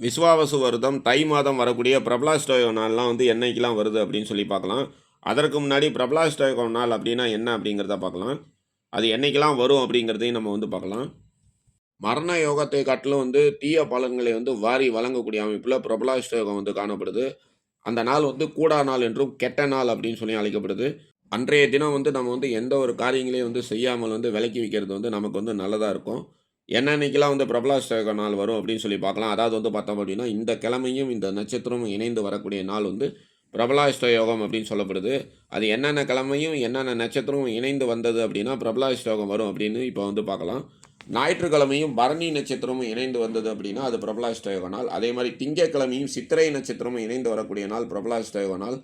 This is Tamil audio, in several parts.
விஸ்வாவசு வருதம் தை மாதம் வரக்கூடிய பிரபலாஷ்டோக நாள்லாம் வந்து என்னைக்கெலாம் வருது அப்படின்னு சொல்லி பார்க்கலாம். அதற்கு முன்னாடி பிரபலாஷ்டோக நாள் அப்படின்னா என்ன அப்படிங்கிறத பார்க்கலாம். அது என்னைக்கெலாம் வரும் அப்படிங்கிறதையும் நம்ம வந்து பார்க்கலாம். மரண யோகத்தை காட்டிலும் வந்து தீய பலன்களை வந்து வாரி வழங்கக்கூடிய அமைப்பில் பிரபலாஷ்டோகம் வந்து காணப்படுது. அந்த நாள் வந்து கூடா நாள் என்றும் கெட்ட நாள் அப்படின்னு சொல்லி அழைக்கப்படுது. அன்றைய தினம் வந்து நம்ம வந்து எந்த ஒரு காரியங்களையும் வந்து செய்யாமல் வந்து விலக்கி வைக்கிறது வந்து நமக்கு வந்து நல்லதாக இருக்கும். என்னன்னைக்கெல்லாம் வந்து பிரபலாஷ்டக நாள் வரும் அப்படின்னு சொல்லி பார்க்கலாம். அதாவது வந்து பார்த்தோம் அப்படின்னா இந்த கிழமையும் இந்த நட்சத்திரமும் இணைந்து வரக்கூடிய நாள் வந்து பிரபலாஷ்ட யோகம் அப்படின்னு சொல்லப்படுது. அது என்னென்ன கிழமையும் என்னென்ன நட்சத்திரமும் இணைந்து வந்தது அப்படின்னா பிரபலாஷ்ட யோகம் வரும் அப்படின்னு இப்போ வந்து பார்க்கலாம். ஞாயிற்றுக்கிழமையும் பரணி நட்சத்திரமும் இணைந்து வந்தது அப்படின்னா அது பிரபலாஷ்டயோக நாள். அதே மாதிரி திங்கக்கிழமையும் சித்திரை நட்சத்திரமும் இணைந்து வரக்கூடிய நாள் பிரபலாஷ்டயோக நாள்.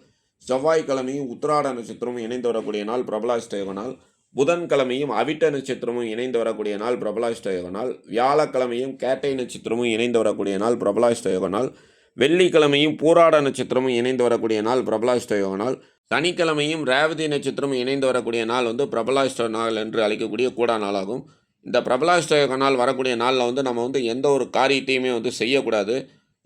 செவ்வாய்க்கிழமையும் உத்திராட நட்சத்திரமும் இணைந்து வரக்கூடிய நாள் பிரபலாஷ்டயோக நாள். புதன்கிழமையும் அவிட்ட நட்சத்திரமும் இணைந்து வரக்கூடிய நாள் பிரபலாஷ்ட யோக நாள். வியாழக்கிழமையும் கேட்டை நட்சத்திரமும் இணைந்து வரக்கூடிய நாள் பிரபலாஷ்ட யோக நாள். வெள்ளிக்கிழமையும் பூராட நட்சத்திரமும் இணைந்து வரக்கூடிய நாள் பிரபலாஷ்ட யோக நாள். சனிக்கிழமையும் ரேவதி நட்சத்திரமும் இணைந்து வரக்கூடிய நாள் வந்து பிரபலாஷ்ட நாள் என்று அழைக்கக்கூடிய கூடா நாளாகும். இந்த பிரபலாஷ்ட யோக நாள் வரக்கூடிய நாளில் வந்து நம்ம வந்து எந்த ஒரு காரியத்தையுமே வந்து செய்யக்கூடாது.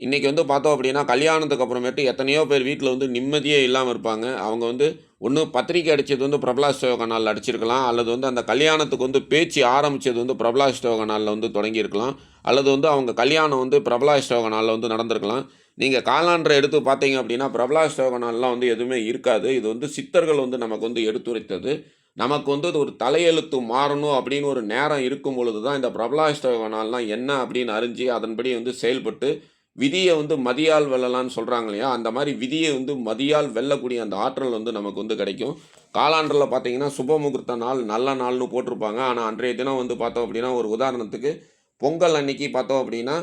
இன்றைக்கி வந்து பார்த்தோம் அப்படின்னா கல்யாணத்துக்கு அப்புறமேட்டு எத்தனையோ பேர் வீட்டில் வந்து நிம்மதியே இல்லாமல் இருப்பாங்க. அவங்க வந்து ஒன்று பத்திரிக்கை அடித்தது வந்து பிரபலாஷ்டோக நாளில் அடிச்சிருக்கலாம் அல்லது வந்து அந்த கல்யாணத்துக்கு வந்து பேச்சு ஆரம்பித்தது வந்து பிரபலாஷ்டோக நாளில் வந்து தொடங்கியிருக்கலாம் அல்லது வந்து அவங்க கல்யாணம் வந்து பிரபலாஷ்டோக நாளில் வந்து நடந்திருக்கலாம். நீங்கள் காலாண்டரை எடுத்து பார்த்தீங்க அப்படின்னா பிரபலாஷ்டோக நாள்லாம் வந்து எதுவுமே இருக்காது. இது வந்து சித்தர்கள் வந்து நமக்கு வந்து எடுத்துரைத்தது. நமக்கு வந்து அது ஒரு தலையெழுத்து மாறணும் அப்படின்னு ஒரு நேரம் இருக்கும் பொழுது தான் இந்த பிரபலாஷ்டோக என்ன அப்படின்னு அறிஞ்சு அதன்படி வந்து செயல்பட்டு விதியை வந்து மதியால் வெல்லலாம்னு சொல்கிறாங்க இல்லையா? அந்த மாதிரி விதியை வந்து மதியால் வெல்லக்கூடிய அந்த ஆற்றல் வந்து நமக்கு வந்து கிடைக்கும். காலாண்டரில் பார்த்தீங்கன்னா சுப முகூர்த்த நாள் நல்ல நாள்னு போட்டிருப்பாங்க. ஆனால் அன்றைய தினம் வந்து பார்த்தோம் அப்படின்னா ஒரு உதாரணத்துக்கு பொங்கல் அன்னைக்கு பார்த்தோம் அப்படின்னா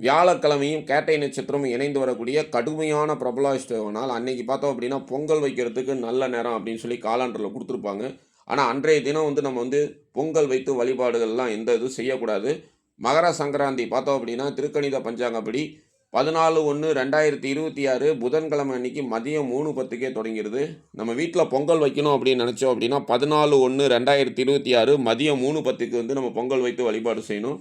வியாழக்கிழமையும் கேட்டை நட்சத்திரமும் இணைந்து வரக்கூடிய கடுமையான பிரபலாஷ்டோக நாள் அன்னைக்கு பார்த்தோம் அப்படின்னா பொங்கல் வைக்கிறதுக்கு நல்ல நேரம் அப்படின்னு சொல்லி காலாண்டரில் கொடுத்துருப்பாங்க. ஆனால் அன்றைய தினம் வந்து நம்ம வந்து பொங்கல் வைத்து வழிபாடுகள்லாம் எந்த இதுவும் செய்யக்கூடாது. மகர சங்கராந்தி பார்த்தோம் அப்படின்னா திருக்கணித பஞ்சாங்கப்படி பதினாலு ஒன்று ரெண்டாயிரத்தி இருபத்தி ஆறு புதன்கிழமை அன்னைக்கு மதியம் மூணு பத்துக்கே தொடங்கிடுது நம்ம வீட்டில் பொங்கல் வைக்கணும் அப்படின்னு நினச்சோம் அப்படின்னா பதினாலு ஒன்று ரெண்டாயிரத்தி இருபத்தி ஆறு மதியம் மூணு பத்துக்கு வந்து நம்ம பொங்கல் வைத்து வழிபாடு செய்யணும்.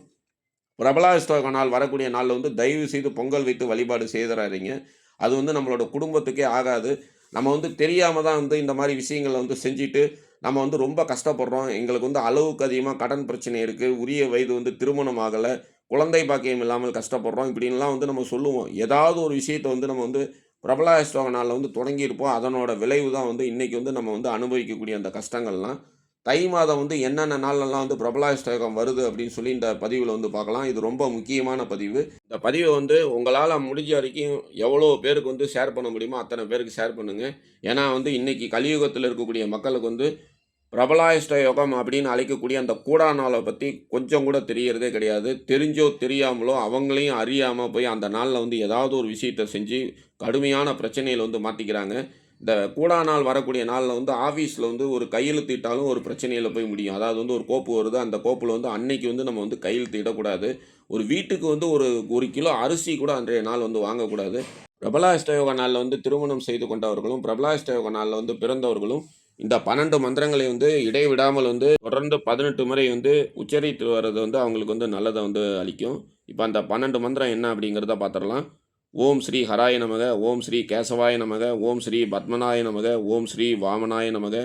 பிரபலாஷ்டக நாள் வரக்கூடிய நாளில் வந்து தயவு செய்து பொங்கல் வைத்து வழிபாடு செய்துறாதீங்க அது வந்து நம்மளோட குடும்பத்துக்கே ஆகாது. நம்ம வந்து தெரியாமல் தான் வந்து இந்த மாதிரி விஷயங்களை வந்து செஞ்சுட்டு நம்ம வந்து ரொம்ப கஷ்டப்படுறோம். எங்களுக்கு வந்து அளவுக்கு அதிகமாக கடன் பிரச்சனை இருக்குது உரிய வயது வந்து திருமணம் ஆகலை. குழந்தை பாக்கியம் இல்லாமல் கஷ்டப்படுறோம். இப்படின்லாம் வந்து நம்ம சொல்லுவோம். ஏதாவது ஒரு விஷயத்தை வந்து நம்ம வந்து பிரபலாஷ்டோக நாளில் வந்து தொடங்கியிருப்போம். அதனோட விளைவு தான் வந்து இன்றைக்கி வந்து நம்ம வந்து அனுபவிக்கக்கூடிய அந்த கஷ்டங்கள்லாம். தை மாதம் வந்து என்னென்ன நாள்லலாம் வந்து பிரபலாஷ்டகம் வருது அப்படின்னு சொல்லி இந்த பதிவில் வந்து பார்க்கலாம். இது ரொம்ப முக்கியமான பதிவு. இந்த பதிவை வந்து உங்களால் முடிஞ்ச வரைக்கும் எவ்வளோ பேருக்கு வந்து ஷேர் பண்ண முடியுமோ அத்தனை பேருக்கு ஷேர் பண்ணுங்கள் ஏன்னா வந்து இன்றைக்கி கலியுகத்தில் இருக்கக்கூடிய மக்களுக்கு வந்து பிரபலாயிஷ்ட யோகம் அப்படின்னு அழைக்கக்கூடிய அந்த கூடா நாளை பற்றி கொஞ்சம் கூட தெரியறதே கிடையாது. தெரிஞ்சோ தெரியாமலோ அவங்களையும் அறியாமல் போய் அந்த நாளில் வந்து ஏதாவது ஒரு விஷயத்தை செஞ்சு கடுமையான பிரச்சனையில் வந்து மாட்டிக்கிறாங்க. இந்த கூடா நாள் வரக்கூடிய நாளில் வந்து ஆஃபீஸில் வந்து ஒரு கையெழுத்திட்டாலும் ஒரு பிரச்சனையில் போய் முடியும். அதாவது வந்து ஒரு கோப்பு வருது அந்த கோப்பில் வந்து அன்னைக்கு வந்து நம்ம வந்து கையெழுத்திடக்கூடாது ஒரு வீட்டுக்கு வந்து ஒரு ஒரு கிலோ அரிசி கூட அன்றைய நாள் வந்து வாங்கக்கூடாது. பிரபலாஷ்டயோக நாளில் வந்து திருமணம் செய்து கொண்டவர்களும் பிரபலாஷ்டயோக நாளில் வந்து பிறந்தவர்களும் இந்த பன்னெண்டு மந்திரங்களை வந்து இடைவிடாமல் வந்து தொடர்ந்து பதினெட்டு முறை வந்து உச்சரித்து வர்றது வந்து அவங்களுக்கு வந்து நல்லதை வந்து அளிக்கும் இப்போ அந்த பன்னெண்டு மந்திரம் என்ன அப்படிங்கிறத பார்த்துடலாம் ஓம் ஸ்ரீ ஹராய நமக ஓம் ஸ்ரீ கேசவாய நமக ஓம் ஸ்ரீ பத்மநாய நமக ஓம் ஸ்ரீ வாமனாய நமக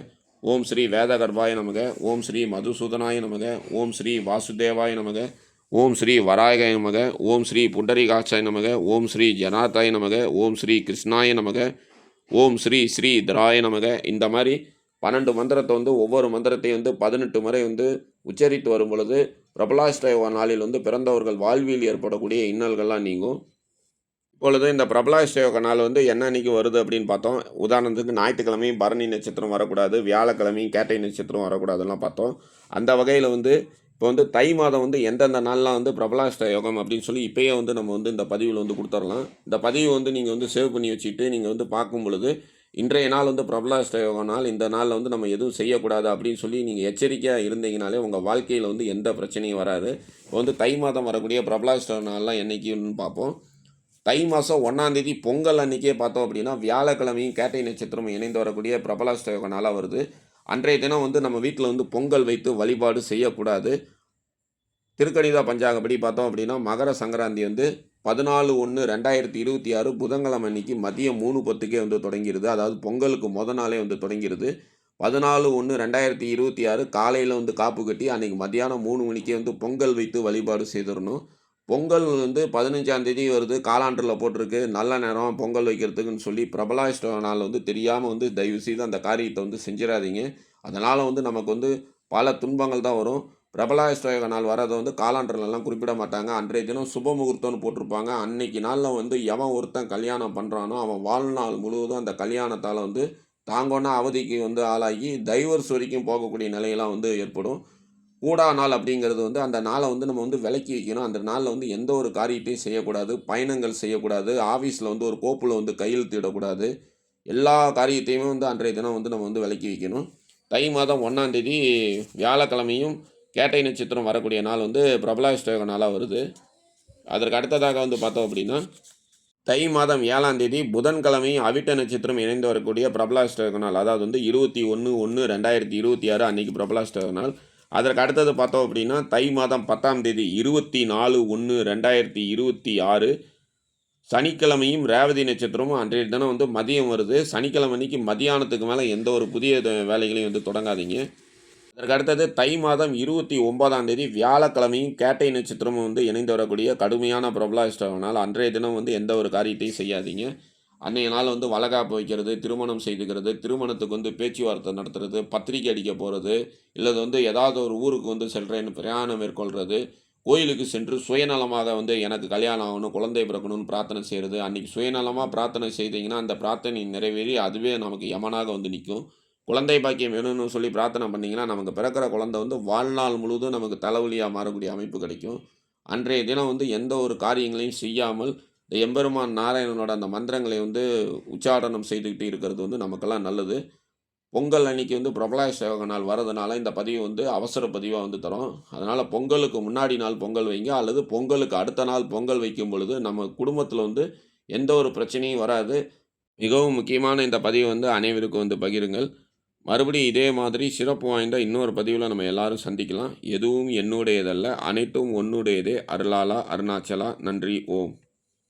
ஓம் ஸ்ரீ வேதகர்பாய நமக ஓம் ஸ்ரீ மதுசூதனாய நமக ஓம் ஸ்ரீ வாசுதேவாய நமக ஓம் ஸ்ரீ வராயகாய நமக ஓம் ஸ்ரீ புண்டரிகாட்சாய நமக ஓம் ஸ்ரீ ஜனாதாய நமக ஓம் ஸ்ரீ கிருஷ்ணாய நமக ஓம் ஸ்ரீ ஸ்ரீ தராய நமக இந்த மாதிரி பன்னெண்டு மந்திரத்தை வந்து ஒவ்வொரு மந்திரத்தையும் வந்து பதினெட்டு முறை வந்து உச்சரித்து வரும் பொழுது பிரபலாஷ்டயோக நாளில் வந்து பிறந்தவர்கள் வாழ்வில் ஏற்படக்கூடிய இன்னல்கள்லாம் நீங்கும். இப்பொழுது இந்த பிரபலாஷ்டயோக நாள் வந்து என்ன அன்றைக்கி வருது அப்படின்னு பார்த்தோம். உதாரணத்துக்கு ஞாயிற்றுக்கிழமையும் பரணி நட்சத்திரம் வரக்கூடாது வியாழக்கிழமையும் கேட்டை நட்சத்திரம் வரக்கூடாதுலாம் பார்த்தோம். அந்த வகையில் வந்து இப்போ வந்து தை மாதம் வந்து எந்தெந்த நாள்லாம் வந்து பிரபலாஷ்ட யோகம் அப்படின்னு சொல்லி இப்போயே வந்து நம்ம வந்து இந்த பதிவில் வந்து கொடுத்துடலாம். இந்த பதிவு வந்து நீங்கள் வந்து சேவ் பண்ணி வச்சுட்டு நீங்கள் வந்து பார்க்கும் பொழுது இன்றைய நாள் வந்து பிரபலாஷ்ட யோக நாள் இந்த நாளில் வந்து நம்ம எதுவும் செய்யக்கூடாது அப்படின்னு சொல்லி நீங்கள் எச்சரிக்கையாக இருந்தீங்கனாலே உங்கள் வாழ்க்கையில் வந்து எந்த பிரச்சனையும் வராது. இப்போ வந்து தை மாதம் வரக்கூடிய பிரபலாஷ்ட நாள்லாம் என்றைக்குன்னு பார்ப்போம். தை மாதம் ஒன்றாந்தேதி பொங்கல் அன்றைக்கே பார்த்தோம் அப்படின்னா வியாழக்கிழமையும் கேட்டை நட்சத்திரமும் இணைந்து வரக்கூடிய பிரபலாஷ்டயோக நாளாக வருது. அன்றைய தினம் வந்து நம்ம வீட்டில் வந்து பொங்கல் வைத்து வழிபாடு செய்யக்கூடாது. திருக்கணிதா பஞ்சாங்கப்படி பார்த்தோம் அப்படின்னா மகர சங்கராந்தி வந்து பதினாலு ஒன்று ரெண்டாயிரத்தி இருபத்தி ஆறு புதன்கிழமை அன்னைக்கு மதியம் மூணு பத்துக்கே வந்து தொடங்கிடுது அதாவது பொங்கலுக்கு முத நாளே வந்து தொடங்கிடுது பதினாலு ஒன்று ரெண்டாயிரத்தி இருபத்தி ஆறு காலையில் வந்து காப்பு கட்டி அன்றைக்கி மத்தியானம் மூணு மணிக்கே வந்து பொங்கல் வைத்து வழிபாடு செய்திடணும். பொங்கல் வந்து பதினஞ்சாம் தேதி வருது. காலாண்டரில் போட்டிருக்கு. நல்ல நேரம் பொங்கல் வைக்கிறதுக்குன்னு சொல்லி பிரபலாஷ்டனால் வந்து தெரியாமல் வந்து தயவு செய்து அந்த காரியத்தை வந்து செஞ்சிடாதீங்க. அதனால் வந்து நமக்கு வந்து பல துன்பங்கள் தான் வரும். பிரபலாஷ்டோக நாள் வரதை வந்து காலாண்டர்லலாம் குறிப்பிட மாட்டாங்க அன்றைய தினம் சுப முகூர்த்தம்னு போட்டிருப்பாங்க. அன்னைக்கு நாளில் வந்து எவன் ஒருத்தன் கல்யாணம் பண்ணுறானோ அவன் வாழ்நாள் முழுவதும் அந்த கல்யாணத்தால் வந்து தாங்கோன்னா அவதிக்கு வந்து ஆளாகி டைவர்ஸ் வரைக்கும் போகக்கூடிய நிலையெல்லாம் வந்து ஏற்படும். கூடா நாள் அப்படிங்கிறது வந்து அந்த நாளை வந்து நம்ம வந்து விலக்கி வைக்கணும். அந்த நாளில் வந்து எந்த ஒரு காரியத்தையும் செய்யக்கூடாது. பயணங்கள் செய்யக்கூடாது. ஆஃபீஸில் வந்து ஒரு கோப்பில் வந்து கையெழுத்திடக்கூடாது எல்லா காரியத்தையுமே வந்து அன்றைய தினம் வந்து நம்ம வந்து விலக்கி வைக்கணும். தை மாதம் ஒன்றாந்தேதி வியாழக்கிழமையும் கேட்டை நட்சத்திரம் வரக்கூடிய நாள் வந்து பிரபலாஷ்டோக நாளாக வருது. அதற்கு அடுத்ததாக வந்து பார்த்தோம் அப்படின்னா தை மாதம் ஏழாம் தேதி புதன்கிழமை அவிட்ட நட்சத்திரம் இணைந்து வரக்கூடிய பிரபலாஷ்டக நாள். அதாவது வந்து இருபத்தி ஒன்று ஒன்று ரெண்டாயிரத்தி இருபத்தி ஆறு அன்னைக்கு பிரபலாஷ்டக நாள். அதற்கு அடுத்தது பார்த்தோம் அப்படின்னா தை மாதம் பத்தாம் தேதி இருபத்தி நாலு ஒன்று ரெண்டாயிரத்தி இருபத்தி ஆறு சனிக்கிழமையும் ரேவதி நட்சத்திரமும் அன்றைய தினம் வந்து மதியம் வருது. சனிக்கிழமை அன்னைக்கு மதியானத்துக்கு மேலே எந்த ஒரு புதிய வேலைகளையும் வந்து தொடங்காதீங்க. அதற்கு அடுத்தது தை மாதம் இருபத்தி ஒன்பதாம் தேதி வியாழக்கிழமையும் கேட்டை நட்சத்திரமும் வந்து இணைந்து வரக்கூடிய கடுமையான பிரபலாஷ்டவனால் அன்றைய தினம் வந்து எந்த ஒரு காரியத்தையும் செய்யாதீங்க. அன்றைய நாள் வந்து வளகாப்பு வைக்கிறது திருமணம் செய்துக்கிறது திருமணத்துக்கு வந்து பேச்சுவார்த்தை நடத்துறது பத்திரிக்கை அடிக்க போகிறது இல்லது வந்து ஏதாவது ஒரு ஊருக்கு வந்து செல்கிறேன்னு பிரயாணம் மேற்கொள்கிறது கோயிலுக்கு சென்று சுயநலமாக வந்து எனக்கு கல்யாணம் ஆகணும் குழந்தை பிறக்கணும்னு பிரார்த்தனை செய்கிறது அன்றைக்கி சுயநலமாக பிரார்த்தனை செய்தீங்கன்னா அந்த பிரார்த்தனை நிறைவேறி அதுவே நமக்கு யமனாக வந்து நிற்கும். குழந்தை பாக்கியம் வேணும்னு சொல்லி பிரார்த்தனை பண்ணிங்கன்னா நமக்கு பிறக்கிற குழந்தை வந்து வாழ்நாள் முழுவதும் நமக்கு தலைவலியாக மாறக்கூடிய அமைப்பு கிடைக்கும். அன்றைய தினம் வந்து எந்த ஒரு காரியங்களையும் செய்யாமல் இந்த எம்பெருமான் நாராயணனோட அந்த மந்திரங்களை வந்து உச்சாடனம் செய்துக்கிட்டு இருக்கிறது வந்து நமக்கெல்லாம் நல்லது. பொங்கல் அன்னைக்கு வந்து பிரபலாய சேவக நாள் வரதுனால இந்த பதிவு வந்து அவசர பதிவாக வந்து தரோம். அதனால் பொங்கலுக்கு முன்னாடி நாள் பொங்கல் வைங்க அல்லது பொங்கலுக்கு அடுத்த நாள் பொங்கல் வைக்கும் பொழுது நம்ம குடும்பத்தில் வந்து எந்த ஒரு பிரச்சனையும் வராது. மிகவும் முக்கியமான இந்த பதிவை வந்து அனைவருக்கும் வந்து பகிருங்கள். மறுபடியும் இதே மாதிரி சிறப்பு வாய்ந்த இன்னொரு பதிவில் நம்ம எல்லாரும் சந்திக்கலாம். எதுவும் என்னுடையதல்ல அனைத்தும் உன்னுடையதே. அருளாலா அருணாச்சலா நன்றி ஓம்.